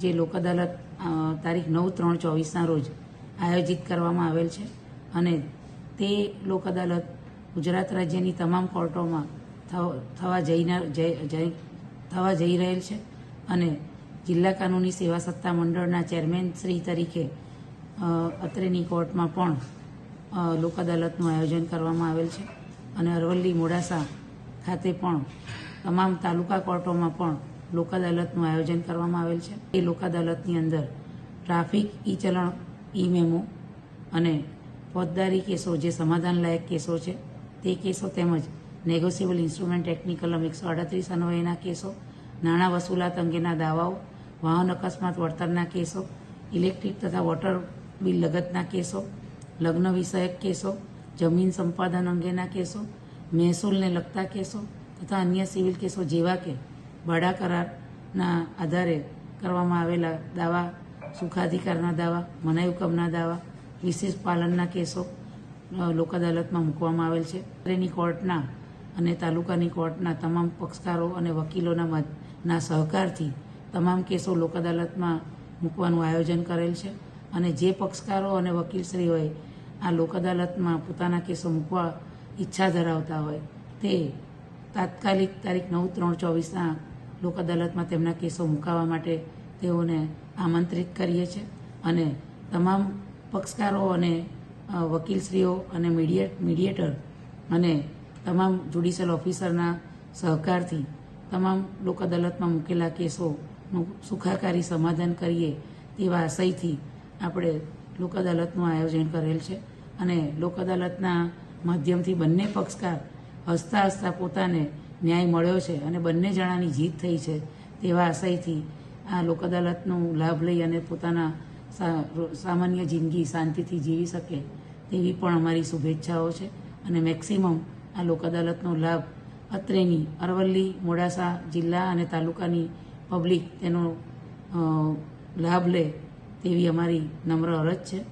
જે લોક અદાલત તારીખ નવ ત્રણ ચોવીસના રોજ આયોજિત કરવામાં આવેલ છે. અને તે લોક અદાલત ગુજરાત રાજ્યની તમામ કોર્ટોમાં થવ- જઈ- થવા જઈ રહેલ છે. અને જિલ્લા કાનૂની સેવા સત્તા મંડળના ચેરમેન શ્રી તરીકે અત્રેની કોર્ટમાં પણ લોક અદાલતનું આયોજન કરવામાં આવેલ છે. અને અરવલ્લી મોડાસા ખાતે પણ તમામ તાલુકા કોર્ટોમાં પણ લોક અદાલતનું આયોજન કરવામાં આવેલ છે. એ લોક અદાલતની અંદર ટ્રાફિક ઈ ચલણ ઈ મેમો અને ફોજદારી કેસો જે સમાધાનલાયક કેસો છે, તે કેસો તેમજ નેગોશિયેબલ ઇન્સ્ટ્રુમેન્ટ એક્ટની કલમ એકસો અડત્રીસ અન્વયના કેસો, નાણાં વસૂલાત અંગેના દાવાઓ, વાહન અકસ્માત વળતરના કેસો, ઇલેક્ટ્રિક તથા વોટર બિલ લગતના કેસો, લગ્ન વિષયક કેસો, જમીન સંપાદન અંગેના કેસો, મહેસૂલને લગતા કેસો તથા અન્ય સિવિલ કેસો જેવા કે ભાડા કરારના આધારે કરવામાં આવેલા દાવા, સુખાધિકારના દાવા, મનાઈ હુકમના દાવા, વિશેષ પાલનના કેસો લોક અદાલતમાં મૂકવામાં આવેલ છે. અત્રેની કોર્ટના અને તાલુકાની કોર્ટના તમામ પક્ષકારો અને વકીલોના ના સહકારથી તમામ કેસો લોક અદાલતમાં મૂકવાનું આયોજન કરેલ છે અને જે પક્ષકારો અને વકીલશ્રીઓએ આ લોક અદાલતમાં પોતાના કેસો મૂકવા ઈચ્છા ધરાવતા હોય, તે તાત્કાલિક તારીખ નવ ત્રણ ચોવીસના લોક અદાલતમાં તેમના કેસો મુકાવવા માટે તેઓને આમંત્રિત કરીએ છીએ અને તમામ પક્ષકારો અને વકીલશ્રીઓ અને મીડિયે મીડિયેટર અને તમામ જ્યુડિશિયલ ઓફિસરના સહકારથી તમામ લોક અદાલતમાં મૂકેલા કેસોનું સુખાકારી સમાધાન કરીએ તેવા આશયથી આપણે લોક અદાલતનું આયોજન કરેલ છે. અને લોક અદાલતના માધ્યમથી બંને પક્ષકાર હસતા હસતા પોતાને ન્યાય મળ્યો છે અને બંને જણાની જીત થઈ છે તેવા આશયથી આ લોક અદાલતનો લાભ લઈ અને પોતાના સામાન્ય જિંદગી શાંતિથી જીવી શકે તેવી પણ અમારી શુભેચ્છાઓ છે અને મેક્સિમમ આ લોક અદાલતનો લાભ અત્રેની અરવલ્લી, મોડાસા જિલ્લા અને તાલુકાની પબ્લિક તેનો લાભ લે તેવી અમારી નમ્ર અરજ છે.